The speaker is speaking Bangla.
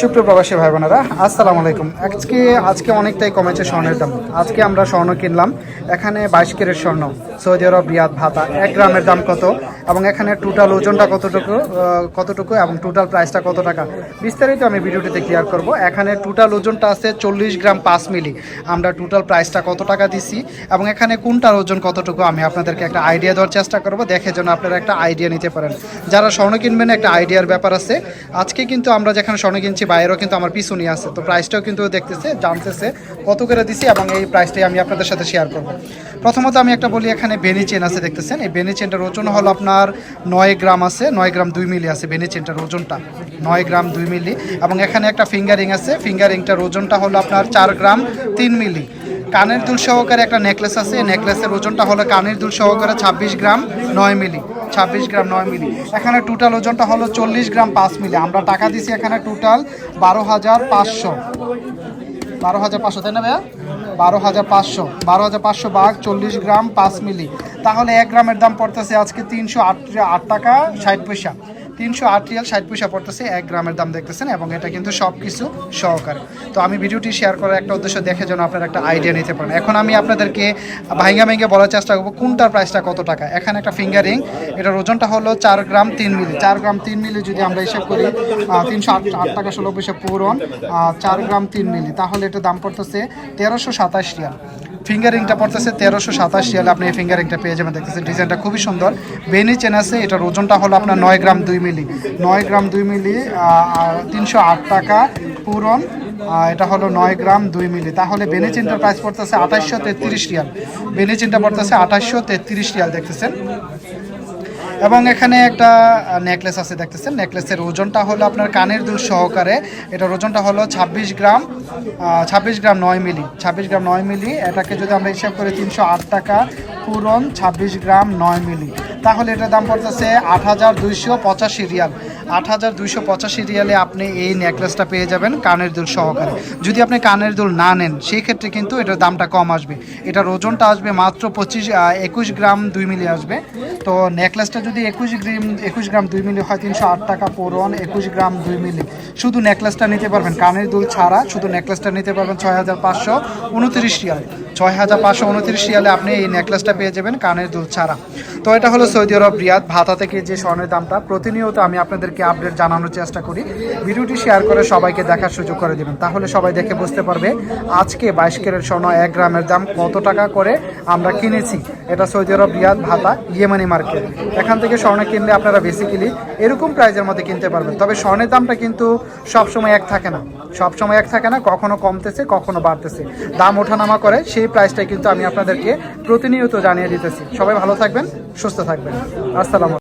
সুপ্রিয় ভাই বোনেরা আসসালামু আলাইকুম। আজকে আজকে অনেকটাই কমেছে স্বর্ণের দাম। আজকে আমরা স্বর্ণ কিনলাম। এখানে বাইশ কেরের স্বর্ণ, সৌদি আরব রিয়াদ ভাতা, এক গ্রামের দাম কত? এবং এখানে টোটাল ওজনটা কতটুকু কতটুকু এবং টোটাল প্রাইসটা কত টাকা? বিস্তারিত আমি ভিডিওটিতে ক্লিয়ার করব। এখানে টোটাল ওজনটা আছে চল্লিশ গ্রাম পাঁচ মিলি। আমরা টোটাল প্রাইসটা কত টাকা দিছি এবং এখানে কোনটার ওজন কতটুকু আমি আপনাদেরকে একটা আইডিয়া দেওয়ার চেষ্টা করব। দেখে যেন আপনারা একটা আইডিয়া নিতে পারেন। যারা স্বর্ণ কিনবেন, একটা আইডিয়ার ব্যাপার আছে। আজকে কিন্তু আমরা যেখানে স্বর্ণ কিনছি, বাইরেও কিন্তু আমার পিছুনি আছে। তো প্রাইসটাও কিন্তু দেখতেছে, জানতেছে কত করে দিছি এবং এই প্রাইসটাই আমি আপনাদের সাথে শেয়ার করব। প্রথমত আমি একটা বলি, এখানে বেনি চেন আছে দেখতেছেন। এই বেনি চেনটার ওজন হলো আপনার নয় গ্রাম আছে, নয় গ্রাম দুই মিলি আছে বেনি চেনটার ওজনটা। নয় গ্রাম দুই মিলি। এবং এখানে একটা ফিঙ্গারিং আছে, ফিঙ্গারিংটার ওজনটা হলো আপনার চার গ্রাম তিন মিলি। কানের দুল সহকারে একটা নেকলেস আছে নেকলেসের ওজনটা হলো কানের দুল সহকারে ছাব্বিশ গ্রাম নয় মিলি। ছাব্বিশ গ্রাম নয় মিলি। এখানে টোটাল ওজনটা হলো চল্লিশ গ্রাম পাঁচ মিলি। আমরা টাকা দিছি এখানে টোটাল বারো হাজার পাঁচশো। বারো হাজার পাঁচশো, তাই না ভাইয়া? বারো হাজার পাঁচশো। বারো হাজার পাঁচশো বাঘ চল্লিশ গ্রাম পাঁচ মিলি। তাহলে এক গ্রামের দাম পড়তেছে আজকে তিনশো আট আট টাকা ষাট পয়সা। তিনশো আট রিয়াল, ষাট পয়সা পড়তেছে এক গ্রামের দাম দেখতেছেন এবং এটা কিন্তু সব কিছু সহকারে। তো আমি ভিডিওটি শেয়ার করার একটা উদ্দেশ্য দেখে যেন আপনারা একটা আইডিয়া নিতে পারেন। এখন আমি আপনাদেরকে ভাইঙ্গা ভেঙে বলার চেষ্টা করব, কোনটার প্রাইসটা কত টাকা? এখানে একটা ফিঙ্গারিং এটার ওজনটা হলো চার গ্রাম তিন মিলি। চার গ্রাম তিন মিলি যদি আমরা হিসাব করি তিনশো আট আট টাকা ষোলো পয়সা পূরণ চার গ্রাম তিন মিলি। তাহলে এটা দাম পড়তেছে তেরোশো সাতাশ রিয়াল। ফিঙ্গারিংটা পড়তেছে তেরোশো সাতাশ রিয়ালে। আপনি এই ফিঙ্গারিংটা পেয়ে যাবেন, দেখতেছেন ডিজাইনটা খুবই সুন্দর। বেনি চেন আছে এটার ওজনটা হলো আপনার নয় গ্রাম দুই মিলি। নয় গ্রাম দুই মিলি তিনশো আট টাকা পূরণ এটা হলো নয় গ্রাম দুই মিলি। তাহলে বেনিচিনটার প্রাইস পড়তেছে আঠাশশো তেত্রিশ রিয়াল। বেনিচিনটা পড়তেছে আঠাশশো তেত্রিশ রিয়াল, দেখতেছেন। এবং এখানে একটা নেকলেস আছে, দেখতেছেন? নেকলেসের ওজনটা হলো আপনার কানের দুল সহকারে। এটার ওজনটা হলো ছাব্বিশ গ্রাম ছাব্বিশ গ্রাম নয় মিলি, ছাব্বিশ গ্রাম নয় মিলি। এটাকে যদি আমরা হিসাব করি তিনশো আট টাকা পুরন ছাব্বিশ গ্রাম নয় মিলি। তাহলে এটার দাম পড়তেছে আট হাজার দুইশো পঁচাশি রিয়াল। আট হাজার দুইশো পঁচাশি রিয়ালে আপনি এই নেকলেসটা পেয়ে যাবেন কানের দুল সহকারে। যদি আপনি কানের দুল না নেন, সেই ক্ষেত্রে কিন্তু এটার দামটা কম আসবে। এটার ওজনটা আসবে মাত্র পঁচিশ একুশ গ্রাম দুই মিলি আসবে। তো নেকলেসটা যদি একুশ গ্রাম একুশ গ্রাম দুই মিলি হয়, তিনশো আট টাকা পূরণ একুশ গ্রাম দুই মিলি। শুধু নেকলেসটা নিতে পারবেন, কানের দুল ছাড়া শুধু নেকলেসটা নিতে পারবেন ছয় হাজার পাঁচশো উনত্রিশ রিয়াল। ছয় হাজার পাঁচশো উনত্রিশ রিয়ালে আপনি এই নেকলেসটা পেয়ে যাবেন কানের দুল ছাড়া। তো এটা হলো সৌদি আরব, রিয়াদ, ভাতা থেকে যে স্বর্ণের দামটা, প্রতিনিয়ত আমি আপনাদেরকে আপডেট জানানোর চেষ্টা করি। ভিডিওটি শেয়ার করে সবাইকে দেখার সুযোগ করে দেবেন। তাহলে সবাই দেখে বুঝতে পারবে আজকে বাইশ কেরের স্বর্ণ এক গ্রামের দাম কত টাকা করে আমরা কিনেছি। এটা সৌদি আরব, রিয়াদ, ভাতা, ইয়েমানি মার্কেট। এখান থেকে স্বর্ণ কিনলে আপনারা বেসিক্যালি এরকম প্রাইজের মধ্যে কিনতে পারবেন। তবে স্বর্ণের দামটা কিন্তু সবসময় এক থাকে না। সবসময় এক থাকে না, কখনো কমতেছে, কখনো বাড়তেছে। দাম ওঠানামা করে সেই প্রাইসটাই কিন্তু আমি আপনাদেরকে প্রতিনিয়ত জানিয়ে দিতেছি। সবাই ভালো থাকবেন। সুস্থ থাকবেন। আসসালাম